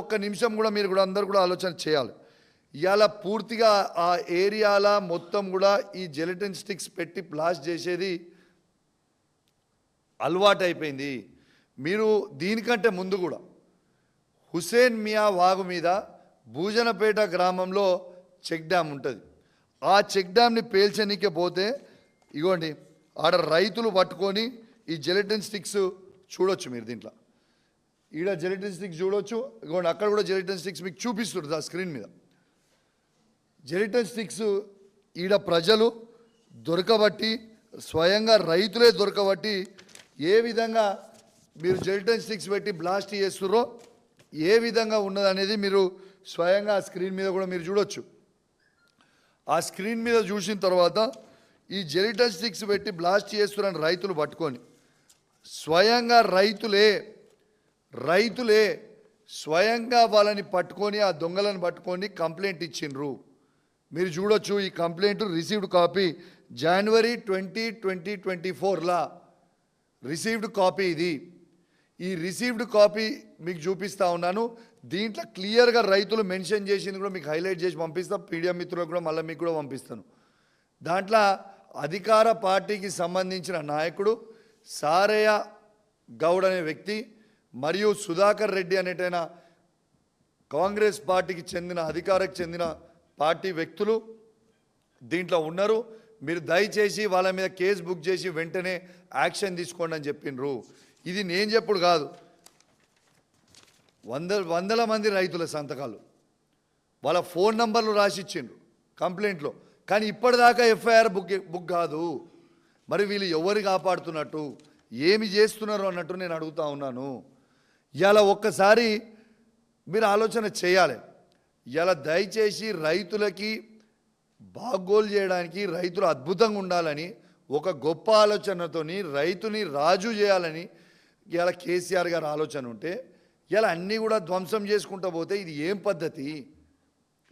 ఒక్క నిమిషం కూడా మీరు కూడా అందరు కూడా ఆలోచన చేయాలి. ఇవాళ పూర్తిగా ఆ ఏరియాల మొత్తం కూడా ఈ జెలటిన్ స్టిక్స్ పెట్టి బ్లాస్ట్ చేసేది అలవాటు అయిపోయింది మీరు దీనికంటే ముందు కూడా హుసేన్ మియా వాగు మీద భూజనపేట గ్రామంలో చెక్ డ్యామ్ ఉంటుంది. ఆ చెక్ డ్యామ్ని పేల్చనీకే పోతే ఇగోండి ఆడ రైతులు పట్టుకొని ఈ జెలటిన్ స్టిక్స్ చూడొచ్చు మీరు దీంట్లో. ఈడ జెలటిన్ స్టిక్స్ చూడొచ్చు. ఇగోండి అక్కడ కూడా జెలటిన్ స్టిక్స్ మీకు చూపిస్తుంది ఆ స్క్రీన్ మీద. జెలిటన్ స్టిక్స్ ఈడ ప్రజలు దొరకబట్టి స్వయంగా రైతులే దొరకబట్టి ఏ విధంగా మీరు జెలిటన్ స్టిక్స్ పెట్టి బ్లాస్ట్ చేస్తుర్రో ఏ విధంగా ఉన్నదనేది మీరు స్వయంగా ఆ స్క్రీన్ మీద కూడా మీరు చూడొచ్చు. ఆ స్క్రీన్ మీద చూసిన తర్వాత ఈ జెలిటన్ స్టిక్స్ పెట్టి బ్లాస్ట్ చేస్తున్నారని రైతులు పట్టుకొని స్వయంగా రైతులే రైతులే స్వయంగా వాళ్ళని పట్టుకొని ఆ దొంగలను పట్టుకొని కంప్లైంట్ ఇచ్చిండ్రు. మీరు చూడొచ్చు ఈ కంప్లైంట్ రిసీవ్డ్ కాపీ జనవరి ట్వంటీ ట్వంటీ ట్వంటీ ఫోర్లా రిసీవ్డ్ కాపీ ఇది. ఈ రిసీవ్డ్ కాపీ మీకు చూపిస్తా ఉన్నాను. దీంట్లో క్లియర్గా రైతులు మెన్షన్ చేసింది కూడా మీకు హైలైట్ చేసి పంపిస్తా. పీడిఎం మిత్రులకు కూడా మళ్ళీ మీకు కూడా పంపిస్తాను. దాంట్లో అధికార పార్టీకి సంబంధించిన నాయకుడు సారయ్య గౌడ్ అనే వ్యక్తి మరియు సుధాకర్ రెడ్డి అనేటైన కాంగ్రెస్ పార్టీకి చెందిన అధికారకు చెందిన పార్టీ వ్యక్తులు దీంట్లో ఉన్నారు. మీరు దయచేసి వాళ్ళ మీద కేసు బుక్ చేసి వెంటనే యాక్షన్ తీసుకోండి అని చెప్పిండ్రు ఇది నేను చెప్పుడు కాదు. వంద వందల మంది రైతుల సంతకాలు. వాళ్ళ ఫోన్ నంబర్లు రాసిచ్చిండ్రు కంప్లైంట్లో. కానీ ఇప్పటిదాకా ఎఫ్ఐఆర్ బుక్ బుక్ కాదు. మరి వీళ్ళు ఎవరు కాపాడుతున్నట్టు? ఏమి చేస్తున్నారు అన్నట్టు నేను అడుగుతా ఉన్నాను. ఇలా ఒక్కసారి మీరు ఆలోచన చేయాలి. ఇలా దయచేసి రైతులకి బాగోలు చేయడానికి రైతులు అద్భుతంగా ఉండాలని ఒక గొప్ప ఆలోచనతోని రైతుని రాజు చేయాలని ఇలా కేసీఆర్ గారు ఆలోచన ఉంటే ఇలా అన్నీ కూడా ధ్వంసం చేసుకుంటూ పోతే ఇది ఏం పద్ధతి?